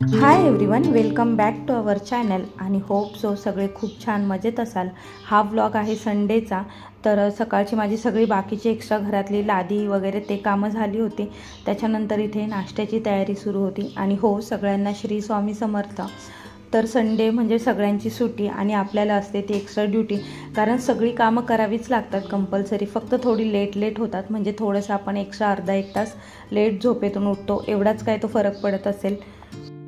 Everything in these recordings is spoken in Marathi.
Hi everyone welcome back to our channel आणि होप सो सगळे खूप छान मजेत असाल. हा व्लॉग आहे संडेचा तर सकाळची माझी सगळी बाकीची एक्स्ट्रा घरातली लादी वगैरे ते कामं झाली होती. त्याच्यानंतर इथे नाश्त्याची तयारी सुरू होती आणि हो सगळ्यांना श्री स्वामी समर्थ. तर संडे म्हणजे सगळ्यांची सुट्टी आणि आपल्याला असते ती एक्स्ट्रा ड्युटी कारण सगळी कामं करावीच लागतात कंपल्सरी फक्त थोडी लेट लेट होतात. म्हणजे थोडंसं आपण एक्स्ट्रा अर्धा एक तास लेट झोपेतून उठतो. एवढाच काय तो फरक पडत असेल.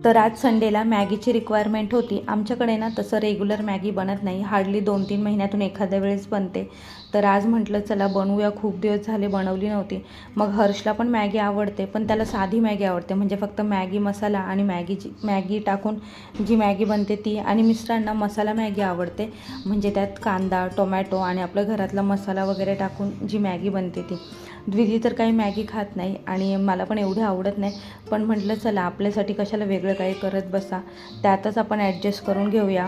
तर आज संडेला मॅगीची रिक्वायरमेंट होती. आमच्याकडे ना तसं रेग्युलर मॅगी बनत नाही. हार्डली दोन तीन महिन्यातून एखाद्या वेळेस बनते. तर आज म्हटलं चला बनवूया. खूप दिवस झाले बनवली नव्हती. मग हर्षला पण मॅगी आवडते पण त्याला साधी मॅगी आवडते. म्हणजे फक्त मॅगी मसाला आणि मॅगीची मॅगी टाकून जी मॅगी बनते ती. आणि मिस्टरांना मसाला मॅगी आवडते. म्हणजे त्यात कांदा टोमॅटो आणि आपल्या घरातला मसाला वगैरे टाकून जी मॅगी बनते ती. द्विधी तर काही मॅगी खात नाही आणि मला पण एवढं आवडत नाही. पण म्हटलं चला आपल्यासाठी कशाला वेगळं काही करत बसा. त्यातच आपण ॲडजस्ट करून घेऊया.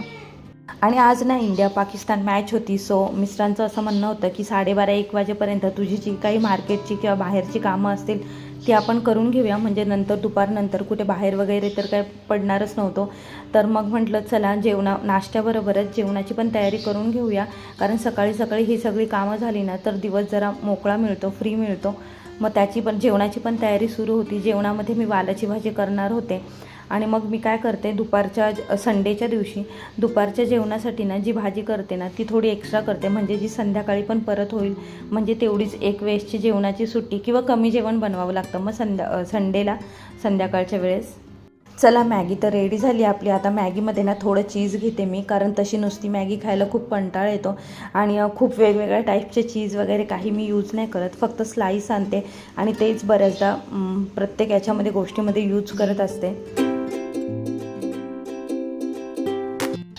आणि आज ना इंडिया पाकिस्तान मॅच होती. सो मिस्टरांचं असं म्हणणं होतं की साडेबारा एक वाजेपर्यंत तुझी जी काही मार्केटची किंवा बाहेरची कामं असतील ती आपण करून घेऊया. म्हणजे नंतर दुपारनंतर कुठे बाहेर वगैरे तर काय पडणारच नव्हतो. तर मग म्हटलं चला जेवणा नाश्त्याबरोबरच जेवणाची पण तयारी करून घेऊया. कारण सकाळी सकाळी ही सगळी कामं झाली ना तर दिवस जरा मोकळा मिळतो फ्री मिळतो. मग त्याची पण जेवणाची पण तयारी सुरू होती. जेवणामध्ये मी वालाची भाजी करणार होते. आणि मग मी काय करते दुपारच्या संडेच्या दिवशी दुपारच्या जेवणासाठी ना जी भाजी करते ना ती थोडी एक्स्ट्रा करते. म्हणजे जी संध्याकाळी पण परत होईल म्हणजे तेवढीच एक वेळेसची जेवणाची सुट्टी किंवा कमी जेवण बनवावं लागतं मग संध्या संडेला संध्याकाळच्या वेळेस. चला मॅगी तर रेडी झाली आपली. आता मॅगीमध्ये ना थोडं चीज घेते मी कारण तशी नुसती मॅगी खायला खूप कंटाळ येतो. आणि खूप वेगवेगळ्या टाईपचे चीज वगैरे काही मी यूज नाही करत. फक्त स्लाईस आणते आणि तेच बऱ्याचदा प्रत्येक याच्यामध्ये गोष्टीमध्ये यूज करत असते.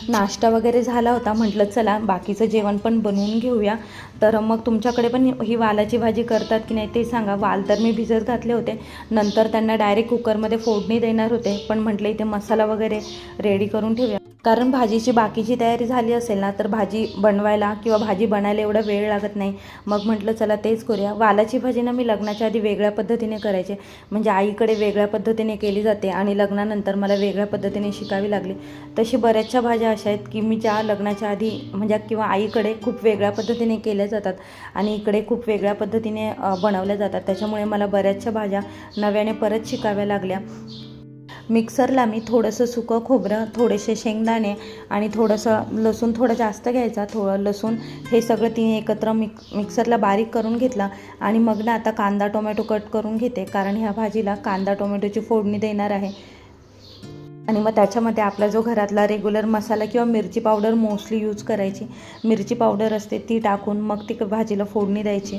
नाश्ता वगैरे झाला होता म्हटलं चला बाकीचं जेवण पण बनवून घेऊया. तर मग तुमच्याकडे पण ही वालाची भाजी करतात की नाही ते सांगा. वाल तर मी भिजत घातले होते. नंतर त्यांना डायरेक्ट कुकरमध्ये फोडणी देणार होते. पण म्हटलं इथे मसाला वगैरे रेडी करून ठेवूया. कारण भाजीची बाकीची तयारी झाली असेल ना तर भाजी बनवायला किंवा भाजी बनायला एवढा वेळ लागत नाही. मग म्हटलं चला तेच करूया. वालाची भाजी ना मी लग्नाच्या आधी वेगळ्या पद्धतीने करायचे. म्हणजे आईकडे वेगळ्या पद्धतीने केली जाते आणि लग्नानंतर मला वेगळ्या पद्धतीने शिकावी लागली. तशी बऱ्याचशा भाज्या अशा आहेत की मी ज्या लग्नाच्या आधी म्हणजे किंवा आईकडे खूप वेगळ्या पद्धतीने केल्या जातात आणि इकडे खूप वेगळ्या पद्धतीने बनवल्या जातात. त्याच्यामुळे मला बऱ्याचशा भाज्या नव्याने परत शिकाव्या लागल्या. मिक्सरला मी थोडंसं सुकं खोबरं थोडेसे शेंगदाणे आणि थोडंसं लसूण थोडं जास्त घ्यायचा. थोडं लसूण हे सगळं तिने एकत्र मिक मिक्सरला बारीक करून घेतला आणि मग ना आता कांदा टोमॅटो कट करून घेते. कारण ह्या भाजीला कांदा टोमॅटोची फोडणी देणार आहे. आणि मग त्याच्यामध्ये आपला जो घरातला रेग्युलर मसाला किंवा मिरची पावडर मोस्टली यूज करायची. मिरची पावडर असते ती टाकून मग ती भाजीला फोडणी द्यायची.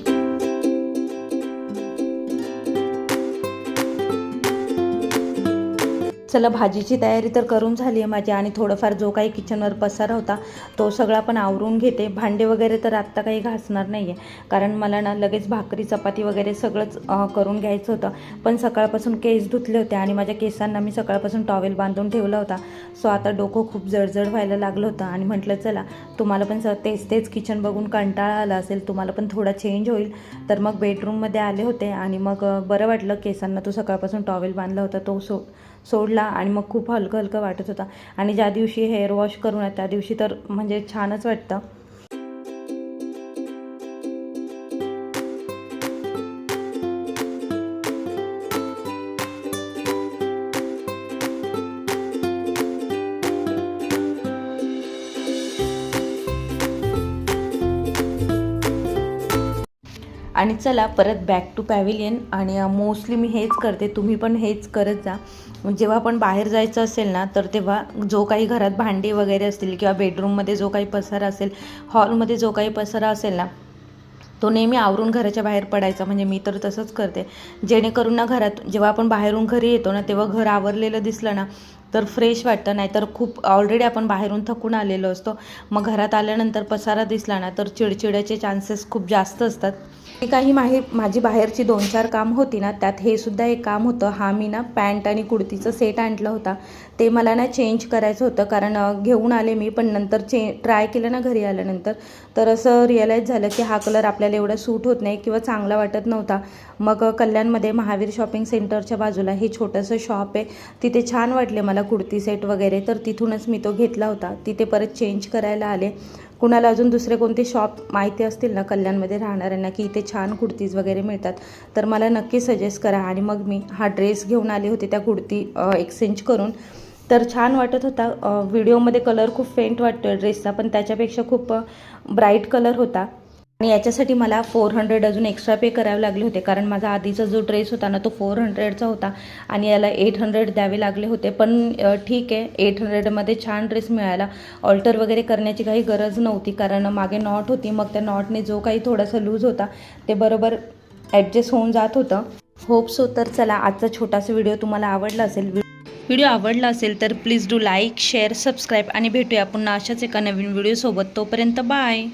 चला भाजीची तयारी तर करून झाली आहे माझी आणि थोडंफार जो काही किचनवर पसारा होता तो सगळा पण आवरून घेते. भांडे वगैरे तर आत्ता काही घासणार नाही आहे कारण मला ना लगेच भाकरी चपाती वगैरे सगळंच करून घ्यायचं होतं. पण सकाळपासून केस धुतले होते आणि माझ्या केसांना मी सकाळपासून टॉवेल बांधून ठेवला होता. सो आता डोकं खूप जडजड व्हायला लागलं होतं आणि म्हटलं चला तुम्हाला पण स तेच तेच किचन बघून कंटाळा आला असेल तुम्हाला पण थोडा चेंज होईल. तर मग बेडरूममध्ये आले होते आणि मग बरं वाटलं केसांना तो सकाळपासून टॉवेल बांधला होता तो सो सोडला आणि मग खूप हलकं हलकं वाटत होता. आणि ज्या दिवशी हेअर वॉश करून त्या दिवशी तर म्हणजे छानच वाटतं. आणि चला परत बॅक टू पॅव्हिलियन आणि मोस्टली मी हेच करते. तुम्ही पण हेच करत जा. जेव्हा आपण बाहेर जायचं असेल ना तर तेव्हा जो काही घरात भांडी वगैरे असतील किंवा बेडरूममध्ये जो काही पसारा असेल हॉलमध्ये जो काही पसारा असेल ना तो नेहमी आवरून घराच्या बाहेर पडायचा. म्हणजे मी तर तसंच करते. जेणेकरून ना घरात जेव्हा आपण बाहेरून घरी येतो ना तेव्हा घर आवरलेलं दिसलं ना तर फ्रेश वाटतं. नाहीतर खूप ऑलरेडी आपण बाहेरून थकून आलेलो असतो. मग घरात आल्यानंतर पसारा दिसला ना तर चिडचिड्याचे चान्सेस खूप जास्त असतात. ही काही माही माझी बाहेरची दोन चार काम होती ना त्यात हे सुद्धा एक काम होतं. हा मी ना पॅन्ट आणि कुर्तीचं सेट आणलं होता. ते मला ना चेंज करायचं होतं कारण घेऊन आले मी पण नंतर चे ट्राय केलं ना घरी आल्यानंतर. तर असं रिअलाईज झालं की हा कलर आपल्याला एवढा सूट होत नाही किंवा चांगला वाटत नव्हता. मग कल्याणमध्ये महावीर शॉपिंग सेंटरच्या बाजूला हे छोटंसं शॉप आहे. तिथे छान वाटले मला कुर्ती सेट वगैरे. तर तिथूनच मी तो घेतला होता. तिथे परत चेंज करायला आले. कुणाला अजून दुसरे कोणते शॉप माहिती असतील ना कल्याणमध्ये राहणाऱ्यांना की इथे छान कुर्तीज वगैरे मिळतात तर मला नक्की सजेस्ट करा. आणि मग मी हा ड्रेस घेऊन आले होते त्या कुर्ती एक्सचेंज करून. तर छान वाटत होता. व्हिडिओमध्ये कलर खूप फेंट वाटतो ड्रेसचा पण त्याच्यापेक्षा खूप ब्राईट कलर होता. आणि याच्यासाठी मला फोर हंड्रेड अजून एक्स्ट्रा पे करावे लागले होते. कारण माझा आधीचा जो ड्रेस होता ना तो फोर हंड्रेडचा होता. आणि याला एट हंड्रेड द्यावे लागले होते. पण ठीक आहे. एट हंड्रेडमध्ये छान ड्रेस मिळाला. ऑल्टर वगैरे करण्याची काही गरज नव्हती. कारण मागे नॉट होती. मग त्या नॉटने जो काही थोडासा लूज होता ते बरोबर ॲडजस्ट होऊन जात होतं. होप सो तर चला आजचा छोटासा व्हिडिओ तुम्हाला आवडला असेल. व्हिडिओ आवडला असेल तर please do like share subscribe आणि भेटूया पुन्हा अशाच एका नवीन व्हिडिओसोबत तोपर्यंत बाय